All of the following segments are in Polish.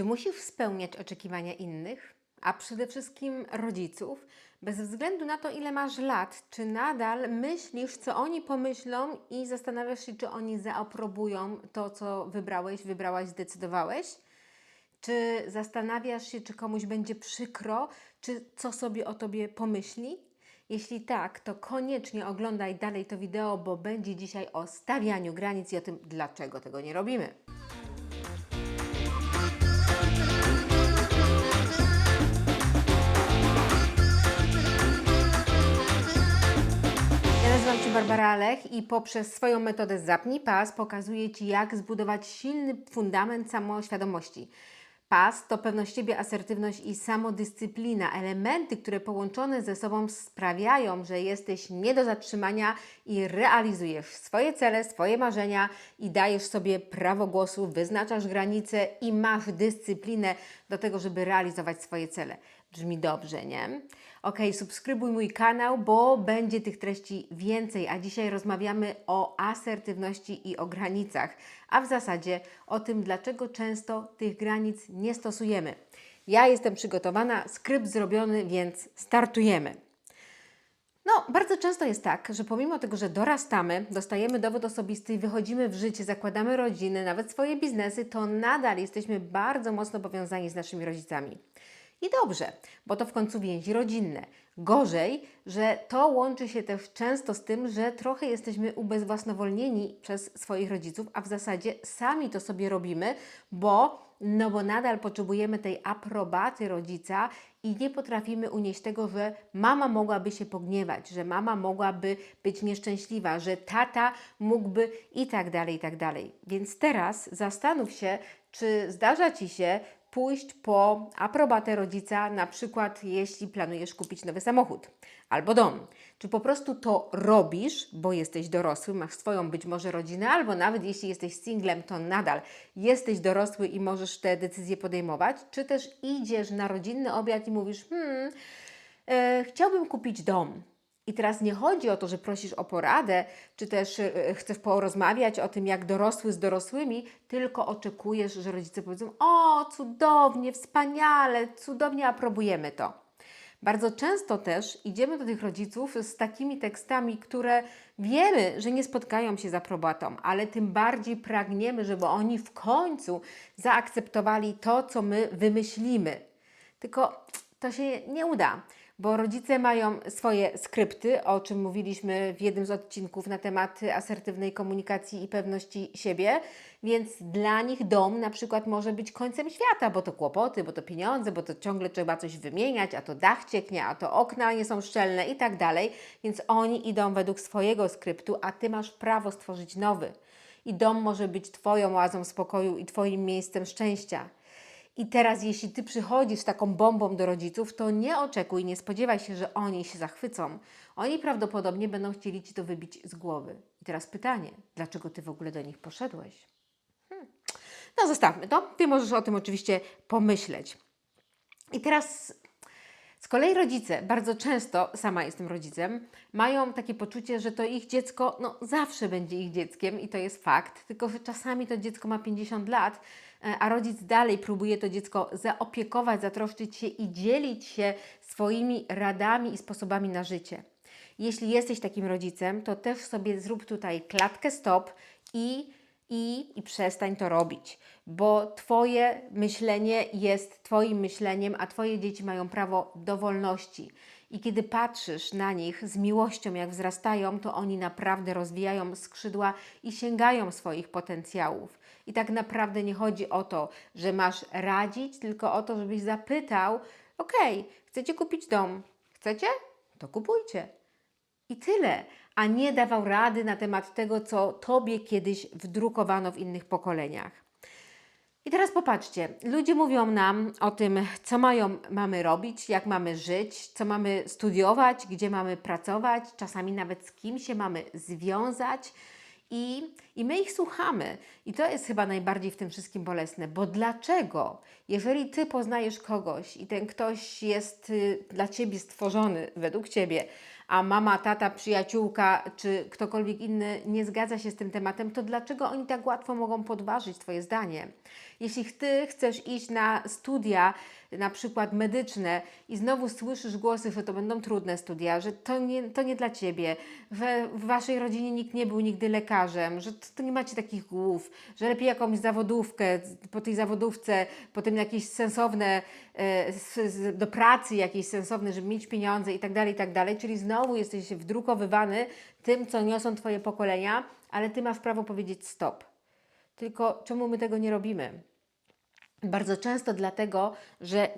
Czy musisz spełniać oczekiwania innych, a przede wszystkim rodziców, bez względu na to, ile masz lat? Czy nadal myślisz, co oni pomyślą i zastanawiasz się, czy oni zaaprobują to, co wybrałeś, wybrałaś, zdecydowałeś? Czy zastanawiasz się, czy komuś będzie przykro, czy co sobie o tobie pomyśli? Jeśli tak, to koniecznie oglądaj dalej to wideo, bo będzie dzisiaj o stawianiu granic i o tym, dlaczego tego nie robimy. Barbara Alech i poprzez swoją metodę Zapnij Pas pokazuję Ci, jak zbudować silny fundament samoświadomości. Pas to pewność siebie, asertywność i samodyscyplina. Elementy, które połączone ze sobą sprawiają, że jesteś nie do zatrzymania i realizujesz swoje cele, swoje marzenia i dajesz sobie prawo głosu, wyznaczasz granice i masz dyscyplinę do tego, żeby realizować swoje cele. Brzmi dobrze, nie? Ok, subskrybuj mój kanał, bo będzie tych treści więcej, a dzisiaj rozmawiamy o asertywności i o granicach, a w zasadzie o tym, dlaczego często tych granic nie stosujemy. Ja jestem przygotowana, skrypt zrobiony, więc startujemy. No, bardzo często jest tak, że pomimo tego, że dorastamy, dostajemy dowód osobisty i wychodzimy w życie, zakładamy rodziny, nawet swoje biznesy, to nadal jesteśmy bardzo mocno powiązani z naszymi rodzicami. I dobrze, bo to w końcu więzi rodzinne. Gorzej, że to łączy się też często z tym, że trochę jesteśmy ubezwłasnowolnieni przez swoich rodziców, a w zasadzie sami to sobie robimy, bo no bo nadal potrzebujemy tej aprobaty rodzica i nie potrafimy unieść tego, że mama mogłaby się pogniewać, że mama mogłaby być nieszczęśliwa, że tata mógłby i tak dalej, i tak dalej. Więc teraz zastanów się, czy zdarza Ci się pójść po aprobatę rodzica, na przykład jeśli planujesz kupić nowy samochód albo dom. Czy po prostu to robisz, bo jesteś dorosły, masz swoją być może rodzinę, albo nawet jeśli jesteś singlem, to nadal jesteś dorosły i możesz te decyzje podejmować, czy też idziesz na rodzinny obiad i mówisz, hmm, e, chciałbym kupić dom. I teraz nie chodzi o to, że prosisz o poradę, czy też e, chcesz porozmawiać o tym, jak dorosły z dorosłymi, tylko oczekujesz, że rodzice powiedzą: O, cudownie, wspaniale, cudownie aprobujemy to. Bardzo często też idziemy do tych rodziców z takimi tekstami, które wiemy, że nie spotkają się z aprobatą, ale tym bardziej pragniemy, żeby oni w końcu zaakceptowali to, co my wymyślimy. Tylko to się nie uda, bo rodzice mają swoje skrypty, o czym mówiliśmy w jednym z odcinków na temat asertywnej komunikacji i pewności siebie, więc dla nich dom na przykład może być końcem świata, bo to kłopoty, bo to pieniądze, bo to ciągle trzeba coś wymieniać, a to dach cieknie, a to okna nie są szczelne i tak dalej, więc oni idą według swojego skryptu, a Ty masz prawo stworzyć nowy. I dom może być Twoją oazą spokoju i Twoim miejscem szczęścia. I teraz, jeśli ty przychodzisz z taką bombą do rodziców, to nie oczekuj, nie spodziewaj się, że oni się zachwycą. Oni prawdopodobnie będą chcieli ci to wybić z głowy. I teraz pytanie, dlaczego ty w ogóle do nich poszedłeś? Hmm. No, zostawmy to. Ty możesz o tym oczywiście pomyśleć. I teraz z kolei rodzice, bardzo często, sama jestem rodzicem, mają takie poczucie, że to ich dziecko no, zawsze będzie ich dzieckiem i to jest fakt, tylko że czasami to dziecko ma 50 lat, a rodzic dalej próbuje to dziecko zaopiekować, zatroszczyć się i dzielić się swoimi radami i sposobami na życie. Jeśli jesteś takim rodzicem, to też sobie zrób tutaj klatkę stop i i, i przestań to robić, bo Twoje myślenie jest Twoim myśleniem, a Twoje dzieci mają prawo do wolności. I kiedy patrzysz na nich z miłością, jak wzrastają, to oni naprawdę rozwijają skrzydła i sięgają swoich potencjałów. I tak naprawdę nie chodzi o to, że masz radzić, tylko o to, żebyś zapytał: OK, chcecie kupić dom? Chcecie? To kupujcie. I tyle, a nie dawał rady na temat tego, co Tobie kiedyś wdrukowano w innych pokoleniach. I teraz popatrzcie, ludzie mówią nam o tym, co mają, mamy robić, jak mamy żyć, co mamy studiować, gdzie mamy pracować, czasami nawet z kim się mamy związać. I, I my ich słuchamy. I to jest chyba najbardziej w tym wszystkim bolesne, bo dlaczego? Jeżeli ty poznajesz kogoś i ten ktoś jest y, dla ciebie stworzony według ciebie, a mama, tata, przyjaciółka czy ktokolwiek inny nie zgadza się z tym tematem, to dlaczego oni tak łatwo mogą podważyć Twoje zdanie? Jeśli ty chcesz iść na studia, na przykład medyczne i znowu słyszysz głosy, że to będą trudne studia, że to nie, to nie dla ciebie, że w waszej rodzinie nikt nie był nigdy lekarzem, że to, nie macie takich głów, że lepiej jakąś zawodówkę, po tej zawodówce, potem jakieś sensowne e, do pracy jakieś sensowne, żeby mieć pieniądze i tak dalej, i tak dalej. Czyli znowu jesteś wdrukowywany tym, co niosą twoje pokolenia, ale ty masz prawo powiedzieć stop. Tylko czemu my tego nie robimy? Bardzo często dlatego, że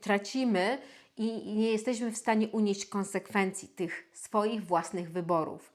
tracimy i nie jesteśmy w stanie unieść konsekwencji tych swoich własnych wyborów.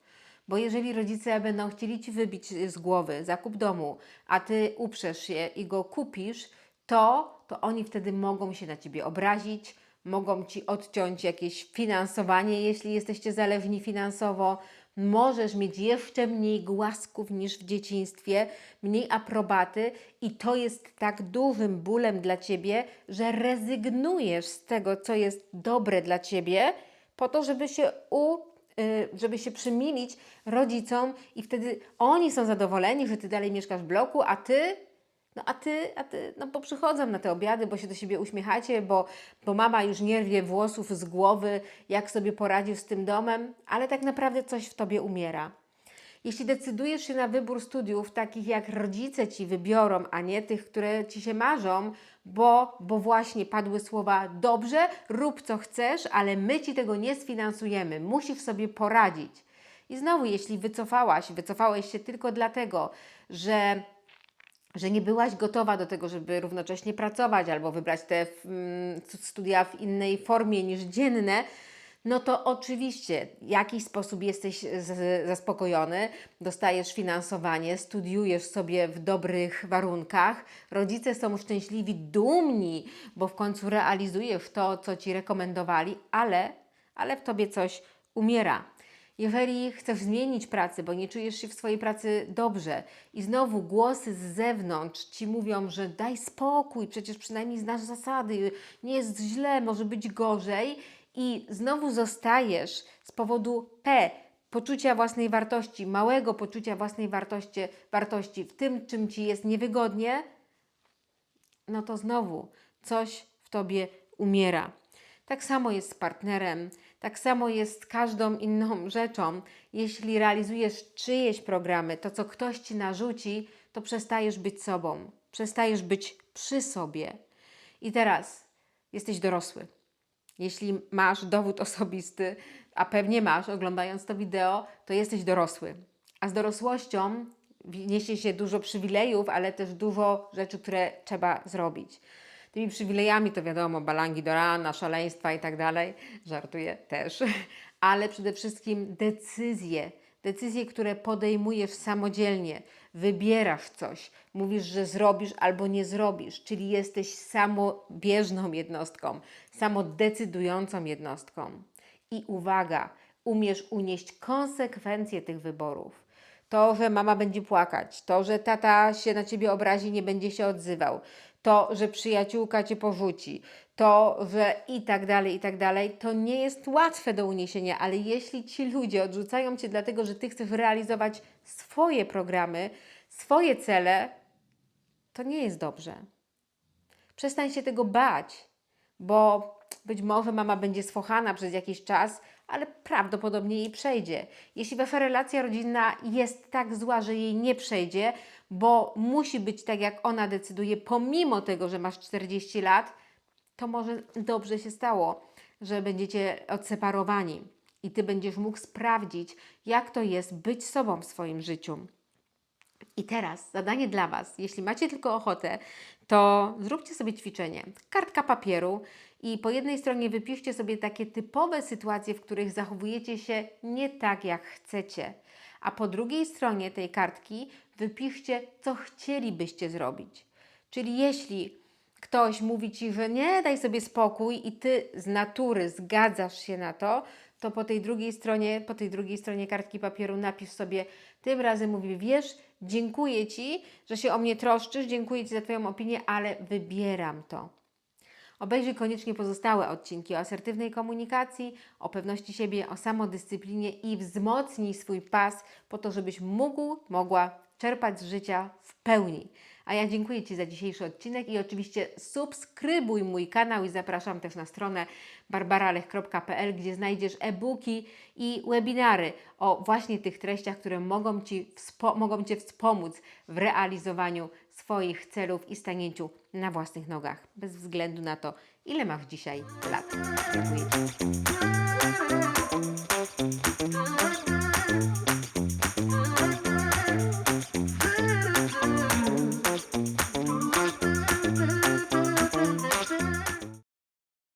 Bo jeżeli rodzice będą chcieli ci wybić z głowy zakup domu, a ty uprzesz się i go kupisz, to, to oni wtedy mogą się na ciebie obrazić, mogą ci odciąć jakieś finansowanie, jeśli jesteście zależni finansowo. Możesz mieć jeszcze mniej głasków niż w dzieciństwie, mniej aprobaty, i to jest tak dużym bólem dla ciebie, że rezygnujesz z tego, co jest dobre dla ciebie, po to, żeby się u, y, żeby się przymilić rodzicom i wtedy oni są zadowoleni, że ty dalej mieszkasz w bloku, a ty no a ty, a ty, no bo przychodzą na te obiady, bo się do siebie uśmiechacie, bo, bo mama już nie rwie włosów z głowy, jak sobie poradził z tym domem, ale tak naprawdę coś w tobie umiera. Jeśli decydujesz się na wybór studiów takich, jak rodzice ci wybiorą, a nie tych, które ci się marzą, bo, bo właśnie padły słowa: dobrze, rób co chcesz, ale my ci tego nie sfinansujemy, musisz sobie poradzić. I znowu, jeśli wycofałaś, wycofałeś się tylko dlatego, że że nie byłaś gotowa do tego, żeby równocześnie pracować albo wybrać te mm, studia w innej formie niż dzienne, no to oczywiście w jakiś sposób jesteś zaspokojony, dostajesz finansowanie, studiujesz sobie w dobrych warunkach, rodzice są szczęśliwi, dumni, bo w końcu realizujesz to, co ci rekomendowali, ale, ale w tobie coś umiera. Jeżeli chcesz zmienić pracę, bo nie czujesz się w swojej pracy dobrze i znowu głosy z zewnątrz ci mówią, że daj spokój, przecież przynajmniej znasz zasady, nie jest źle, może być gorzej i znowu zostajesz z powodu P, poczucia własnej wartości, małego poczucia własnej wartości, wartości w tym, czym ci jest niewygodnie, no to znowu coś w tobie umiera. Tak samo jest z partnerem, tak samo jest każdą inną rzeczą. Jeśli realizujesz czyjeś programy, to co ktoś ci narzuci, to przestajesz być sobą, przestajesz być przy sobie. I teraz jesteś dorosły. Jeśli masz dowód osobisty, a pewnie masz, oglądając to wideo, to jesteś dorosły. A z dorosłością niesie się dużo przywilejów, ale też dużo rzeczy, które trzeba zrobić. Tymi przywilejami to wiadomo, balangi do rana, szaleństwa i tak dalej. Żartuję też. Ale przede wszystkim decyzje. Decyzje, które podejmujesz samodzielnie. Wybierasz coś. Mówisz, że zrobisz albo nie zrobisz. Czyli jesteś samobieżną jednostką, samodecydującą jednostką. I uwaga, umiesz unieść konsekwencje tych wyborów. To, że mama będzie płakać, to, że tata się na ciebie obrazi, nie będzie się odzywał, to, że przyjaciółka cię porzuci, to, że i tak dalej, i tak dalej, to nie jest łatwe do uniesienia, ale jeśli ci ludzie odrzucają cię dlatego, że ty chcesz realizować swoje programy, swoje cele, to nie jest dobrze. Przestań się tego bać, bo być może mama będzie sfochana przez jakiś czas, ale prawdopodobnie jej przejdzie. Jeśli wasza relacja rodzinna jest tak zła, że jej nie przejdzie, bo musi być tak, jak ona decyduje, pomimo tego, że masz 40 lat, to może dobrze się stało, że będziecie odseparowani i ty będziesz mógł sprawdzić, jak to jest być sobą w swoim życiu. I teraz zadanie dla Was. Jeśli macie tylko ochotę, to zróbcie sobie ćwiczenie. Kartka papieru i po jednej stronie wypiszcie sobie takie typowe sytuacje, w których zachowujecie się nie tak, jak chcecie. A po drugiej stronie tej kartki wypiszcie, co chcielibyście zrobić. Czyli jeśli ktoś mówi ci, że nie, daj sobie spokój i ty z natury zgadzasz się na to, to po tej drugiej stronie, po tej drugiej stronie kartki papieru napisz sobie, tym razem mówię, wiesz, dziękuję Ci, że się o mnie troszczysz, dziękuję Ci za Twoją opinię, ale wybieram to. Obejrzyj koniecznie pozostałe odcinki o asertywnej komunikacji, o pewności siebie, o samodyscyplinie i wzmocnij swój pas po to, żebyś mógł, mogła czerpać z życia w pełni. A ja dziękuję Ci za dzisiejszy odcinek i oczywiście subskrybuj mój kanał i zapraszam też na stronę barbaralech.pl, gdzie znajdziesz e-booki i webinary o właśnie tych treściach, które mogą, Ci mogą Cię wspomóc w realizowaniu swoich celów i stanięciu na własnych nogach, bez względu na to, ile masz dzisiaj lat. Dziękuję Ci.